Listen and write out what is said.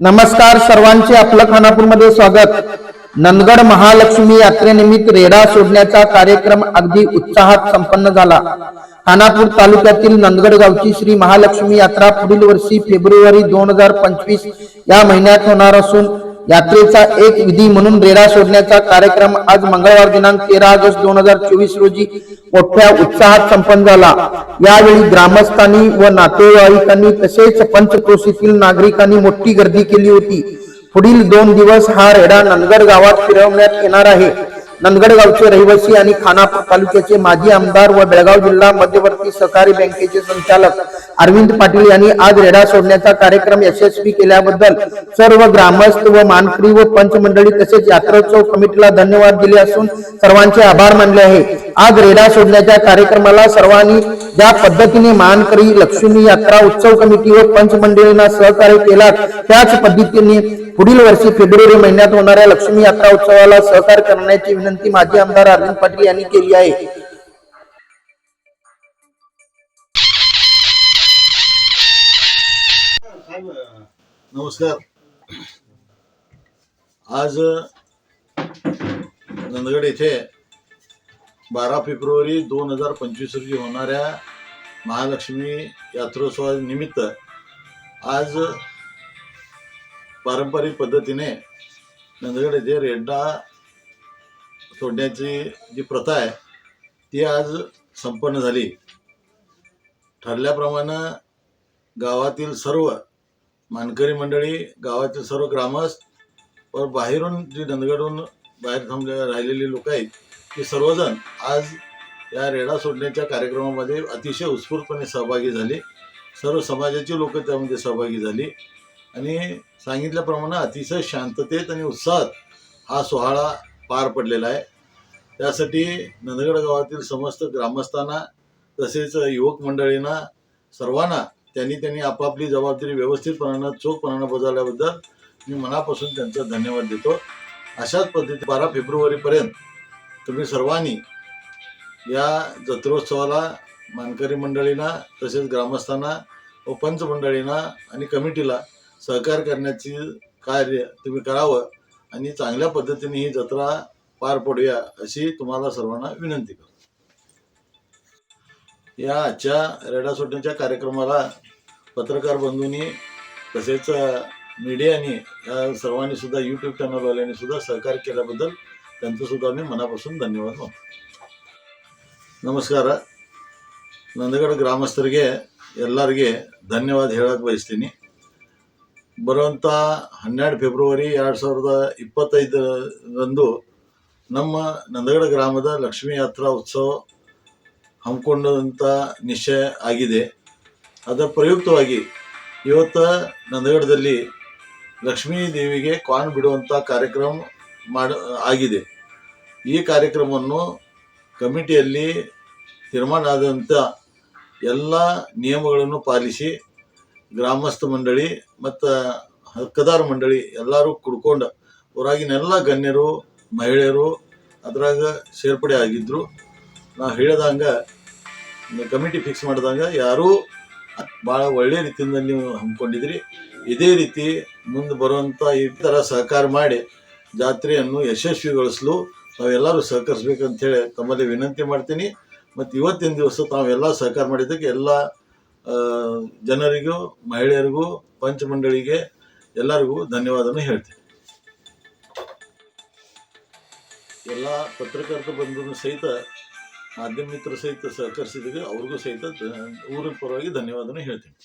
नमस्कार सर्वांचे आपलं खानापूरमध्ये स्वागत. नंदगड महालक्ष्मी यात्रेनिमित्त रेडा सोडण्याचा कार्यक्रम अगदी उत्साहात संपन्न झाला. खानापूर तालुक्यातील नंदगड गावची श्री महालक्ष्मी यात्रा पुढील वर्षी फेब्रुवारी दोन हजार पंचवीस या महिन्यात होणार असून यात्रेचा एक विधी म्हणून रेडा सोडण्याचा कार्यक्रम आज मंगळवार दिनांक तेरा ऑगस्ट दोन हजार चोवीस रोजी मोठ्या उत्साहात संपन्न झाला. यावेळी ग्रामस्थांनी व नातेवाईकांनी तसेच पंचक्रोशीतील नागरिकांनी मोठी गर्दी केली होती. पुढील दोन दिवस हा रेडा नंदगड गावात फिरवण्यात येणार आहे. नंदगड गावचे रहिवासी आणि खानापूर तालुक्याचे माजी आमदार व बेळगाव जिल्हा मध्यवर्ती सहकारी बँकेचे संचालक अरविंद पाटील यांनी आज रेडा सोडण्याचा कार्यक्रम यशस्वी केल्याबद्दल सर्व ग्रामस्थ व मानकरी व पंचमंडळी तसेच यात्रोत्सव कमिटीला धन्यवाद दिले असून सर्वांचे आभार मानले आहे. आज रेडा सोडण्याच्या कार्यक्रमाला सर्वांनी ज्या पद्धतीने मानकरी लक्ष्मी यात्रा उत्सव कमिटी व पंचमंडळींना सहकार्य केला त्याच पद्धतीने पुढील वर्षी फेब्रुवारी महिन्यात होणाऱ्या लक्ष्मी यात्रा उत्सवाला सहकार करण्याची विनंती माजी आमदार अरविंद पाटील यांनी केली आहे. नमस्कार. आज नंदगड येथे बारा फेब्रुवारी दोन हजार पंचवीस रोजी होणाऱ्या महालक्ष्मी यात्रोत्सवानिमित्त आज पारंपरिक पद्धतीने नंदगड येथे रेड्डा सोडण्याची जी प्रथा आहे ती आज संपन्न झाली. ठरल्याप्रमाणे गावातील सर्व मानकरी मंडळी गावातील सर्व ग्रामस्थ व बाहेरून जी नंदगडहून बाहेर थांबले राहिलेली लोक आहेत ती सर्वजण आज या रेडा सोडण्याच्या कार्यक्रमामध्ये अतिशय उत्स्फूर्तपणे सहभागी झाले. सर्व समाजाची लोक त्यामध्ये सहभागी झाली. आणि सांगितल्याप्रमाणे अतिशय शांततेत आणि उत्साहात हा सोहळा पार पडलेला आहे. त्यासाठी नंदगड गावातील समस्त ग्रामस्थांना तसेच युवक मंडळींना सर्वांना त्यांनी त्यांनी आपापली जबाबदारी व्यवस्थितपणानं चोखपणानं बजावल्याबद्दल मी मनापासून त्यांचा धन्यवाद देतो. अशाच पद्धती बारा फेब्रुवारीपर्यंत तुम्ही सर्वांनी या जत्रोत्सवाला मानकरी मंडळींना तसेच ग्रामस्थांना व पंच मंडळींना आणि कमिटीला सहकार्य करण्याची कार्य तुम्ही करावं आणि चांगल्या पद्धतीने ही जत्रा पार पडूया अशी तुम्हाला सर्वांना विनंती करतो या आजच्या रेडा सोडण्याच्या कार्यक्रमाला पत्रकार बंधूंनी तसेच मीडियाने या सर्वांनी सुद्धा यूट्यूब चॅनलवाल्यांनी सुद्धा सहकार्य केल्याबद्दल त्यांचं सुद्धा मी मनापासून धन्यवाद मानतो ನಮಸ್ಕಾರ ನಂದಗಡ ಗ್ರಾಮಸ್ಥರಿಗೆ ಎಲ್ಲರಿಗೆ ಧನ್ಯವಾದ ಹೇಳಕ್ಕೆ ಬಯಸ್ತೀನಿ ಬರುವಂಥ ಹನ್ನೆರಡು ಫೆಬ್ರವರಿ ಎರಡು ಸಾವಿರದ ಇಪ್ಪತ್ತೈದರಂದು ನಮ್ಮ ನಂದಗಡ ಗ್ರಾಮದ ಲಕ್ಷ್ಮೀ ಯಾತ್ರಾ ಉತ್ಸವ ಹಮ್ಮಿಕೊಂಡಂಥ ನಿಶ್ಚಯ ಆಗಿದೆ. ಅದರ ಪ್ರಯುಕ್ತವಾಗಿ ಇವತ್ತು ನಂದಗಡದಲ್ಲಿ ಲಕ್ಷ್ಮೀ ದೇವಿಗೆ ಕಾನ್ ಬಿಡುವಂಥ ಕಾರ್ಯಕ್ರಮ ಮಾಡ, ಆಗಿದೆ. ಈ ಕಾರ್ಯಕ್ರಮವನ್ನು ಕಮಿಟಿಯಲ್ಲಿ ತೀರ್ಮಾನ ಆದಂಥ ಎಲ್ಲ ನಿಯಮಗಳನ್ನು ಪಾಲಿಸಿ ಗ್ರಾಮಸ್ಥ ಮಂಡಳಿ ಮತ್ತು ಹಕ್ಕದಾರ ಮಂಡಳಿ ಎಲ್ಲರೂ ಕುಡ್ಕೊಂಡು ಊರಾಗಿನೆಲ್ಲ ಗಣ್ಯರು, ಮಹಿಳೆಯರು ಅದ್ರಾಗ ಸೇರ್ಪಡೆ ಆಗಿದ್ದರು ನಾ ಹೇಳಿದಂಗ ಕಮಿಟಿ ಫಿಕ್ಸ್ ಮಾಡಿದಾಗ ಯಾರೂ ಭಾಳ ಒಳ್ಳೆಯ ರೀತಿಯಿಂದ ನೀವು ಹಮ್ಮಿಕೊಂಡಿದ್ರಿ ಇದೇ ರೀತಿ ಮುಂದೆ ಬರುವಂಥ ಈ ಥರ ಸಹಕಾರ ಮಾಡಿ ಜಾತ್ರೆಯನ್ನು ಯಶಸ್ವಿಗೊಳಿಸಲು ನಾವೆಲ್ಲರೂ ಸಹಕರಿಸ್ಬೇಕಂತೇಳಿ ತಮ್ಮಲ್ಲಿ ವಿನಂತಿ ಮಾಡ್ತೀನಿ. ಮತ್ತು ಇವತ್ತಿನ ದಿವಸ ತಾವೆಲ್ಲ ಸಹಕಾರ ಮಾಡಿದ್ದಕ್ಕೆ ಎಲ್ಲ ಜನರಿಗೂ, ಮಹಿಳೆಯರಿಗೂ, ಪಂಚಮಂಡಳಿಗೆ ಎಲ್ಲರಿಗೂ ಧನ್ಯವಾದನ ಹೇಳ್ತೀನಿ. ಎಲ್ಲ ಪತ್ರಕರ್ತ ಬಂಧು ಸಹಿತ, ಮಾಧ್ಯಮ ಸಹಿತ ಸಹಕರಿಸಿದಾಗ ಅವ್ರಿಗೂ ಸಹಿತ ಊರಿನ ಪರವಾಗಿ ಧನ್ಯವಾದನ ಹೇಳ್ತೀನಿ.